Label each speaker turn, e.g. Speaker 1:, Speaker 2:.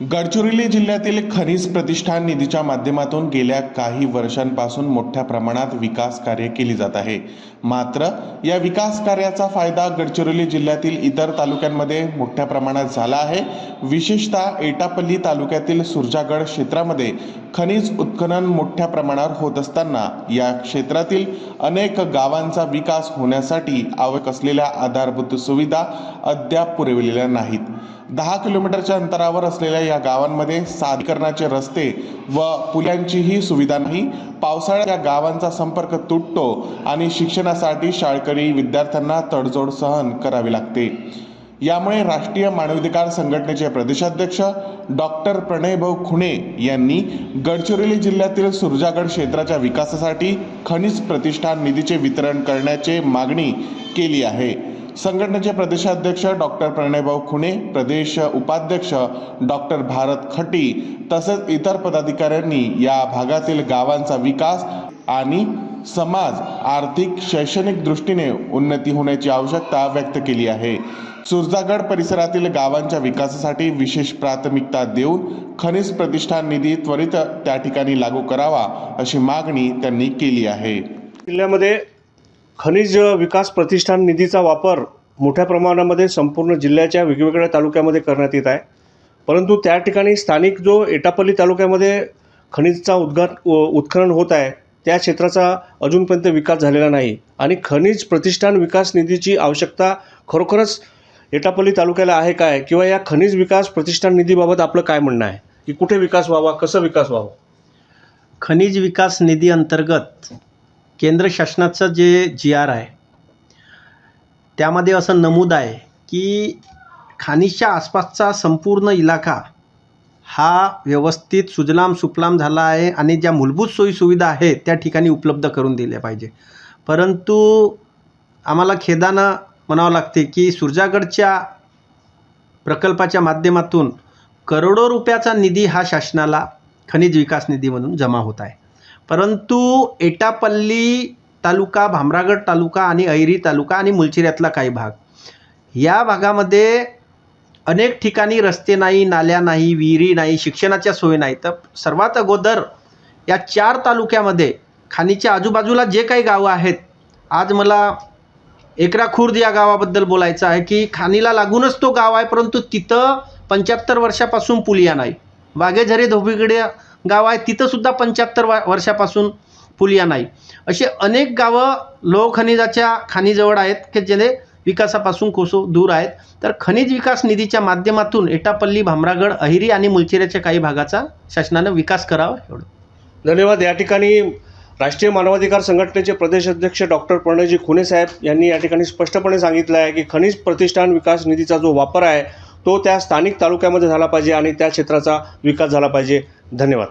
Speaker 1: गडचिरोली जिल्ह्यातील खनिज प्रतिष्ठान निधीच्या माध्यमातून गेल्या काही वर्षांपासून मोठ्या प्रमाणात विकास कार्य केली जात आहे. मात्र या विकास कार्याचा फायदा गडचिरोली जिल्ह्यातील इतर तालुक्यांमध्ये मोठ्या प्रमाणात झाला आहे. विशेषतः एटापल्ली तालुक्यातील सुरजागड क्षेत्रामध्ये खनिज उत्खनन मोठ्या प्रमाणावर होत असताना या क्षेत्रातील अनेक गावांचा विकास होण्यासाठी आवश्यक असलेल्या आधारभूत सुविधा अद्याप पुरविलेल्या नाहीत. दहा किलोमीटरच्या अंतरावर असलेल्या या गावांमध्ये साधकरणाचे रस्ते व पुलांचीही सुविधा नाही. पावसाळ्यात या गावांचा संपर्क तुटतो आणि शिक्षणासाठी शाळकरी विद्यार्थ्यांना तडजोड सहन करावी लागते. यामुळे राष्ट्रीय मानवाधिकार संघटनेचे प्रदेशाध्यक्ष डॉक्टर प्रणयभाऊ खुणे यांनी गडचिरोली जिल्ह्यातील सुरजागड क्षेत्राच्या विकासासाठी खनिज प्रतिष्ठान निधीचे वितरण करण्याचे मागणी केली आहे. संघटनेचे प्रदेशाध्यक्ष डॉक्टर प्रणयभाऊ खुणे प्रदेश उपाध्यक्ष डॉक्टर भारत खटी तसेच इतर पदाधिकाऱ्यांनी या भागातील गावांचा विकास आणि समाज आर्थिक शैक्षणिक दृष्टीने उन्नती होण्याची आवश्यकता व्यक्त केली आहे. सुरजागड परिसरातील गावांच्या विकासासाठी विशेष प्राथमिकता देऊन खनिज प्रतिष्ठान निधी त्वरित त्या ठिकाणी लागू करावा अशी मागणी त्यांनी केली आहे.
Speaker 2: जिल्ह्यामध्ये खनिज विकास प्रतिष्ठान निधीचा वापर मोठ्या प्रमाणामध्ये संपूर्ण जिल्ह्याच्या वेगवेगळ्या तालुक्यामध्ये करण्यात येत आहे. परंतु त्या ठिकाणी स्थानिक जो एटापल्ली तालुक्यामध्ये खनिजचा उद्घाट उत्खनन होत आहे त्या क्षेत्राचा अजूनपर्यंत विकास झालेला नाही. आणि खनिज प्रतिष्ठान विकास निधीची आवश्यकता खरोखरच एटापल्ली तालुक्याला आहे काय? किंवा या खनिज विकास प्रतिष्ठान निधीबाबत आपलं काय म्हणणं आहे? की कुठे विकास व्हावा? कसं विकास व्हावा?
Speaker 3: खनिज विकास निधी अंतर्गत केंद्र शासनाचं जे जी आर आहे त्यामध्ये असं नमूद आहे की खानिजच्या आसपासचा संपूर्ण इलाका हा व्यवस्थित सुजलाम सुफलाम झाला आहे आणि ज्या मूलभूत सोयीसुविधा आहेत त्या ठिकाणी उपलब्ध करून दिल्या पाहिजे. परंतु आम्हाला खेदानं म्हणावं लागते की सुरजागडच्या प्रकल्पाच्या माध्यमातून करोडो रुपयाचा निधी हा शासनाला खनिज विकास निधी म्हणून जमा होत आहे. परंतु एटापल्ली तालुका भामरागड तालुका आणि ऐरी तालुका आणि मुलचिऱ्यातला काही भाग. या भागामध्ये अनेक ठिकाणी रस्ते नाही नाल्या नाही विहिरी नाही शिक्षणाच्या सोयी नाही. तर सर्वात अगोदर या चार तालुक्यामध्ये खाणीच्या आजूबाजूला जे काही गावं आहेत आज मला एकरा खुर्द या गावाबद्दल बोलायचं आहे की खाणीला लागूनच तो गाव आहे परंतु तिथं पंच्याहत्तर वर्षापासून पुलिया नाही. वाघेझरे धोबीकडे गाव आहे तिथंसुद्धा पंच्याहत्तर वा वर्षापासून पुलिया नाही. असे अनेक गावं लोह खनिजाच्या खाणीजवळ आहेत की जेणे विकासापासून कोसो दूर आहेत. तर खनिज विकास निधीच्या माध्यमातून एटापल्ली भामरागड अहिरी आणि मुलचिऱ्याच्या काही भागाचा शासनानं विकास करावा एवढं.
Speaker 2: धन्यवाद. या ठिकाणी राष्ट्रीय मानवाधिकार संघटनेचे प्रदेश अध्यक्ष डॉक्टर प्रणयजी खुने साहेब यांनी या ठिकाणी स्पष्टपणे सांगितलं आहे की खनिज प्रतिष्ठान विकास निधीचा जो वापर आहे तो त्या स्थानिक तालुक्यामध्ये झाला पाहिजे आणि त्या क्षेत्राचा विकास झाला पाहिजे. धन्यवाद.